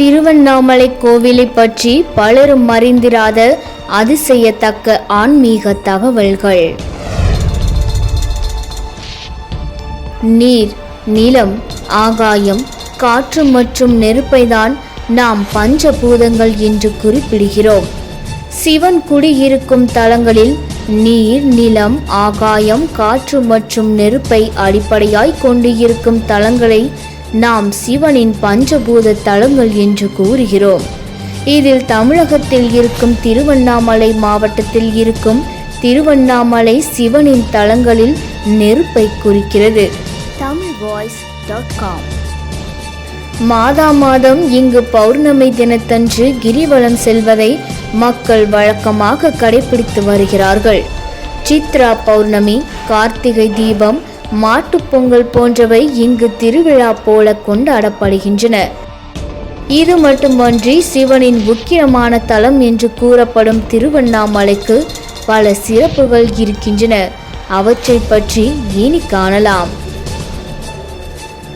திருவண்ணாமலை கோவிலை பற்றி பலரும் அறிந்திராத அதிசயத்தக்க ஆன்மீக தகவல்கள். நீர் நிலம் ஆகாயம் காற்று மற்றும் நெருப்பை தான் நாம் பஞ்சபூதங்கள் என்று குறிப்பிடுகிறோம். சிவன் குடியிருக்கும் தலங்களில் நீர் நிலம் ஆகாயம் காற்று மற்றும் நெருப்பை அடிப்படையாய் கொண்டு இருக்கும் தலங்களை நாம் சிவனின் பஞ்சபூத தலங்கள் என்று கூறுகிறோம். இதில் தமிழகத்தில் இருக்கும் திருவண்ணாமலை மாவட்டத்தில் இருக்கும் திருவண்ணாமலை சிவனின் தலங்களில் நெருப்பை குறிக்கிறது. Tamil voice dot com. மாதா மாதம் இங்கு பௌர்ணமி தினத்தன்று கிரிவலம் செல்வதை மக்கள் வழக்கமாக கடைபிடித்து வருகிறார்கள். சித்ரா பௌர்ணமி கார்த்திகை தீபம் மாட்டுப்பொங்கல் போன்றவை இங்கு திருவிழா போல கொண்டாடப்படுகின்றன. இது மட்டுமன்றி சிவனின் முக்கியமான தலம் என்று கூறப்படும் திருவண்ணாமலைக்கு பல சிறப்புகள் இருக்கின்றன. அவற்றை பற்றி இனி காணலாம்.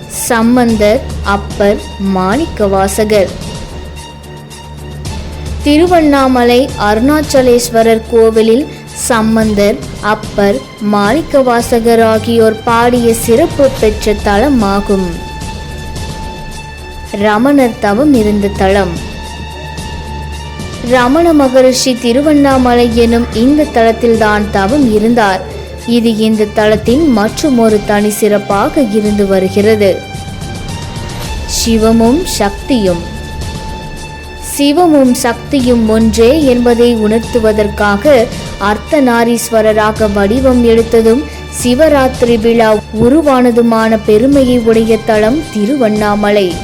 சம்பந்தர் அப்பர் மாணிக்கவாசகர். திருவண்ணாமலை அருணாச்சலேஸ்வரர் கோவிலில் சம்பந்தர் அப்பர் மாணிக்கவாசகர் ஆகியோர் பாடிய சிறப்பு பெற்ற தலமாகும். ரமணர் தவம் இருந்த தலம். ரமண மகரிஷி திருவண்ணாமலை எனும் இந்த தலத்தில்தான் தவம் இருந்தார். இது இந்த தலத்தின் மற்றுமொரு தனி சிறப்பாக இருந்து வருகிறது. சிவமும் சக்தியும் சிவமும் சக்தியும் ஒன்றே என்பதை உணர்த்துவதற்காக அர்த்தநாரீஸ்வரராக வடிவம் எடுத்ததும் சிவராத்திரி விழா உருவானதுமான பெருமையை உடைய தளம் திருவண்ணாமலை.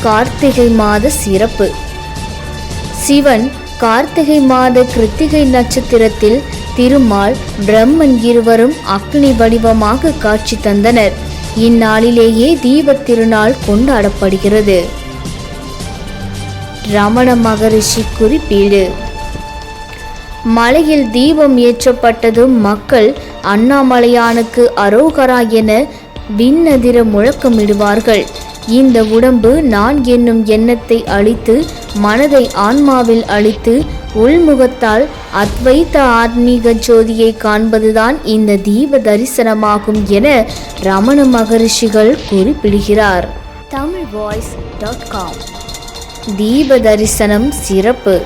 கார்த்திகை மாத சிறப்பு. சிவன் கார்த்திகை மாத கிருத்திகை நட்சத்திரத்தில் திருமால் பிரம்மன் இருவரும் அக்னி வடிவமாக காட்சி தந்தனர். இந்நாளிலேயே தீபத் திருநாள் கொண்டாடப்படுகிறது. ரமண மகரிஷி குறிப்பீடு. மலையில் தீபம் ஏற்றப்பட்டதும் மக்கள் அண்ணாமலையானுக்கு அரோகரா என விண்ணதிர முழக்கமிடுவார்கள். இந்த உடம்பு நான் என்னும் எண்ணத்தை அழித்து மனதை ஆன்மாவில் அழித்து உள்முகத்தால் அத்வைத்த ஆத்மீக ஜோதியை காண்பதுதான் இந்த தீப தரிசனமாகும் என ரமண மகரிஷிகள் குறிப்பிடுகிறார். Tamil voice dot com. தீப தரிசனம் சிறப்பு.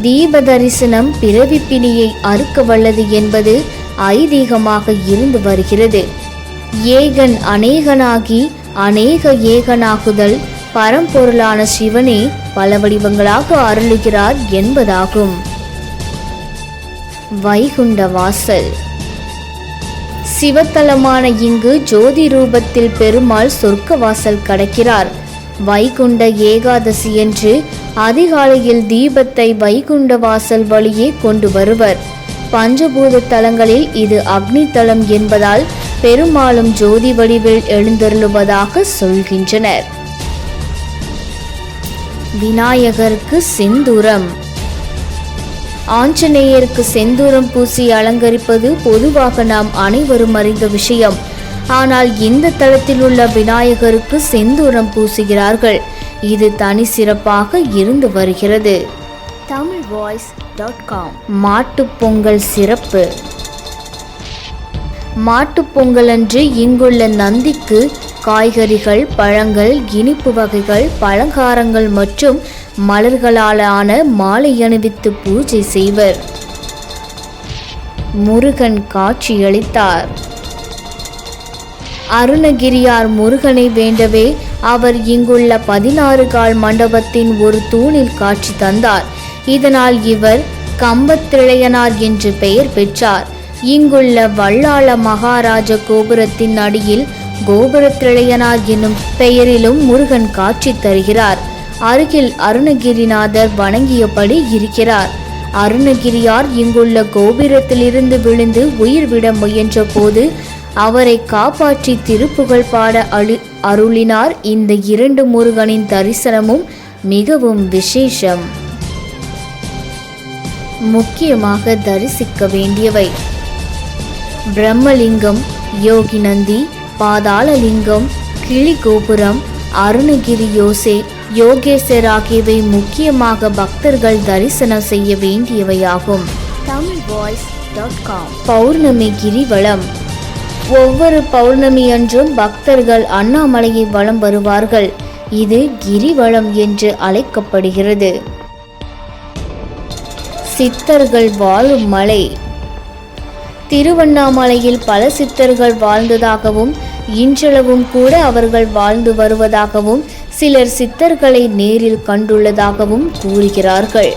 தீப தரிசனம் பிறவி பிணியை அறுக்க வல்லது என்பது ஐதீகமாக இருந்து வருகிறது. ஏகன் அநேகனாகி அநேக ஏகனாகுதல் பரம்பொருளான சிவனே பல வடிவங்களாக அருளுகிறார் என்பதாகும். வைகுண்ட வாசல். சிவத்தலமான இங்கு ஜோதி ரூபத்தில் பெருமாள் சொர்க்க வாசல் கடக்கிறார். வைகுண்ட ஏகாதசி என்று அதிகாலையில் தீபத்தை வைகுண்ட வாசல் வழியே கொண்டு வருவர். பஞ்சபூத தலங்களில் இது அக்னி தலம் என்பதால் பெருமாளும் ஜோதி வடிவில் எழுந்தருளுவதாக சொல்கின்றனர். விநாயகருக்கு செந்தூரம். ஆஞ்சநேயருக்கு செந்தூரம் பூசி அலங்கரிப்பது பொதுவாக நாம் அனைவரும் அறிந்த விஷயம். ஆனால் இந்த தளத்தில் உள்ள விநாயகருக்கு செந்தூரம் பூசுகிறார்கள். இது தனி சிறப்பாக இருந்து வருகிறது. Tamil voice dot com Mattu Pongal சிறப்பு. மாட்டுப்பொங்கல் அன்று இங்குள்ள நந்திக்கு காய்கறிகள் பழங்கள் இனிப்பு வகைகள் பலகாரங்கள் மற்றும் மலர்களாலான மாலை அணிவித்து பூஜை செய்வர். முருகன் காட்சியளித்தார். அருணகிரியார் முருகனை வேண்டவே அவர் இங்குள்ள பதினாறு கால் மண்டபத்தின் ஒரு தூணில் காட்சி தந்தார். இதனால் இவர் கம்பத்திழையனார் என்று பெயர் பெற்றார். இங்குள்ள வல்லாள மகாராஜ கோபுரத்தின் அடியில் கோபுரத்திழையனார் என்னும் பெயரிலும் முருகன் காட்சி தருகிறார். அருகில் அருணகிரிநாதர் வணங்கியபடி இருக்கிறார். அருணகிரியார் இங்குள்ள கோபுரத்திலிருந்து விழுந்து உயிர் விட முயன்ற போது அவரை காப்பாற்றி திருப்புகழ் பாட அழி அருளினார் இந்த இரண்டு முருகனின் தரிசனமும் மிகவும் விசேஷம். முக்கியமாக தரிசிக்க வேண்டியவை. பிரம்மலிங்கம் யோகி நந்தி பாதாளலிங்கம் கிளி கோபுரம் அருணகிரி யோசே யோகேசர் ஆகியவை முக்கியமாக பக்தர்கள் தரிசனம் செய்ய வேண்டியவையாகும். Tamil voice dot com. பௌர்ணமி கிரிவலம். ஒவ்வொரு பௌர்ணமி அன்றும் பக்தர்கள் அண்ணாமலையை வலம் வருவார்கள். இது கிரிவலம் என்று அழைக்கப்படுகிறது. சித்தர்கள் வாழும் மலை. திருவண்ணாமலையில் பல சித்தர்கள் வாழ்ந்ததாகவும் இன்றளவும் கூட அவர்கள் வாழ்ந்து வருவதாகவும் சிலர் சித்தர்களை நேரில் கண்டுள்ளதாகவும் கூறுகிறார்கள்.